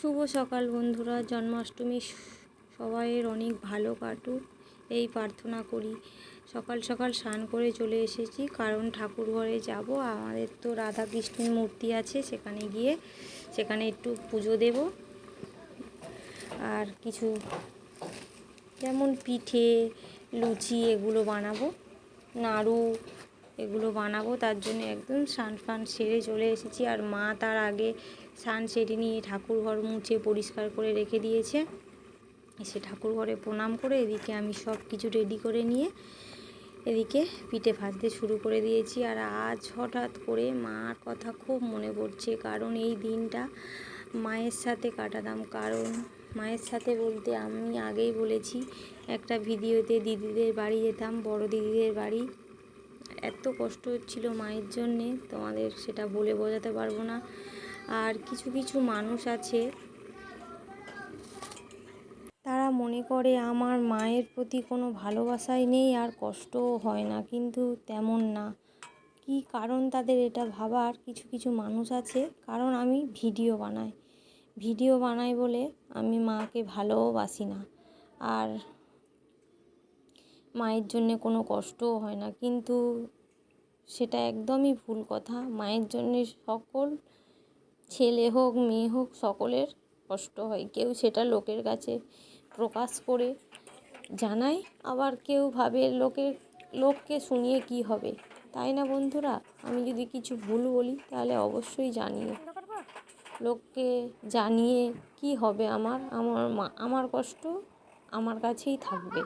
শুভ সকাল বন্ধুরা, জন্মাষ্টমী সবাইয়ের অনেক ভালো কাটুক, এই প্রার্থনা করি। সকাল সকাল স্নান করে চলে এসেছি, কারণ ঠাকুর ঘরে যাব। আমাদের তো রাধা কৃষ্ণের মূর্তি আছে, সেখানে গিয়ে, সেখানে একটু পুজো দেব। আর কিছু যেমন পিঠে, লুচি এগুলো বানাবো, নাড়ু এগুলো বানাবো, তার জন্য একদম স্নান ফান সেরে চলে এসেছি। আর মা তার আগে স্নান সেরে নিয়ে ঠাকুর ঘর মুছে পরিষ্কার করে রেখে দিয়েছে। এসে ঠাকুর ঘরে প্রণাম করে এদিকে আমি সব কিছু রেডি করে নিয়ে এদিকে পিঠে ভাজতে শুরু করে দিয়েছি। আর আজ হঠাৎ করে মার কথা খুব মনে পড়ছে, কারণ এই দিনটা মায়ের সাথে কাটাতাম। কারণ মায়ের সাথে বলতে আমি আগেই বলেছি, একটা ভিডিওতে দিদিদের বাড়ি যেতাম, বড় দিদিদের বাড়ি। এত কষ্ট হচ্ছিল মায়ের জন্যে, তোমাদের সেটা বলে বোঝাতে পারব না। আর কিছু কিছু মানুষ আছে। তারা মনে করে, আমার মায়ের প্রতি কোনো ভালোবাসাই নেই আর কষ্টও হয় না। কিন্তু তেমন না। কি কারণ তাদের এটা ভাবার? কিছু কিছু মানুষ আছে। কারণ আমি ভিডিও বানাই। ভিডিও বানাই বলে আমি মাকে ভালোবাসি না। আর মায়ের জন্যে কোনো কষ্টও হয় না। কিন্তু সেটা একদমই ভুল কথা। মায়ের জন্যে সকল ছেলে হোক, মেয়ে হোক, সকলের কষ্ট হয়। কেউ সেটা লোকের কাছে প্রকাশ করে জানায়, আবার কেউ ভাবে লোকের লোককে শুনিয়ে কি হবে। তাই না বন্ধুরা? আমি যদি কিছু ভুল বলি, তাহলে অবশ্যই জানিও। লোককে জানিয়ে কি হবে আমার? আমার আমার কষ্ট আমার কাছেই থাকবে।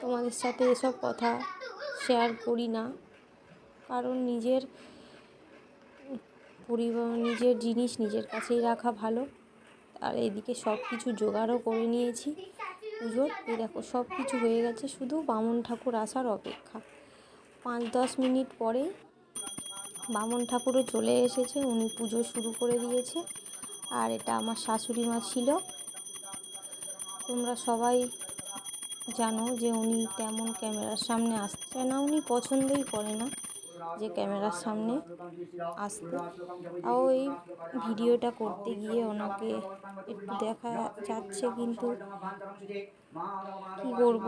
তোমাদের সাথে এসব কথা শেয়ার করি না। কারণ নিজের নিজের জিনিস নিজের কাছেই রাখা ভালো। আর এদিকে সব কিছু জোগাড়ও করে নিয়েছি পুজোর। এই দেখো সব কিছু হয়ে গেছে, শুধু বামুন ঠাকুর আসার অপেক্ষা। পাঁচ দশ মিনিট পরে বামন ঠাকুরও চলে এসেছে, উনি পুজো শুরু করে দিয়েছে। আর এটা আমার শাশুড়ি মা ছিল। তোমরা সবাই জানো যে উনি তেমন ক্যামেরার সামনে আসছে না, উনি পছন্দই করে না। যে ক্যামেরার সামনে আসতে। তাও এই ভিডিওটা করতে গিয়ে ওনাকে একটু দেখা যাচ্ছে কিন্তু কী করব?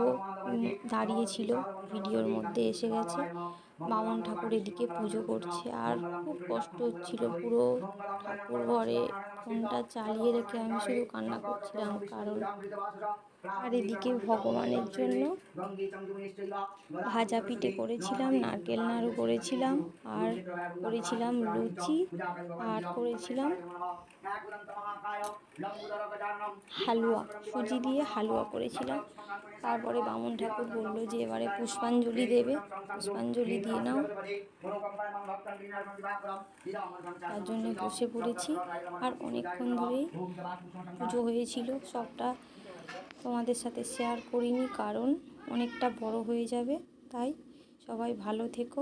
দাঁড়িয়েছিল ভিডিওর মধ্যে এসে গেছে। বামন ঠাকুর এদিকে পুজো করছে আর খুব কষ্ট হচ্ছিল। পুরো ঠাকুর ঘরে ফোনটা চালিয়ে রেখে আমি শুধু কান্না করছিলাম কারণ আর এদিকে ভগবানের জন্য ভাজা পিঠে করেছিলাম, নারকেল নাড়ু করেছিলাম, আর করেছিলাম লুচি, আর করেছিলাম হালুয়া, সুজি দিয়ে হালুয়া করেছিলাম। তারপরে বামুন ঠাকুর বলল যে এবারে পুষ্পাঞ্জলি দেবে, পুষ্পাঞ্জলি দিয়ে নাও। তার জন্য বসে পড়েছি। আর অনেকক্ষণ ধরেই পুজো হয়েছিল। সবটা তোমাদের সাথে শেয়ার করিনি, কারণ অনেকটা বড় হয়ে যাবে। তাই সবাই ভালো থেকো।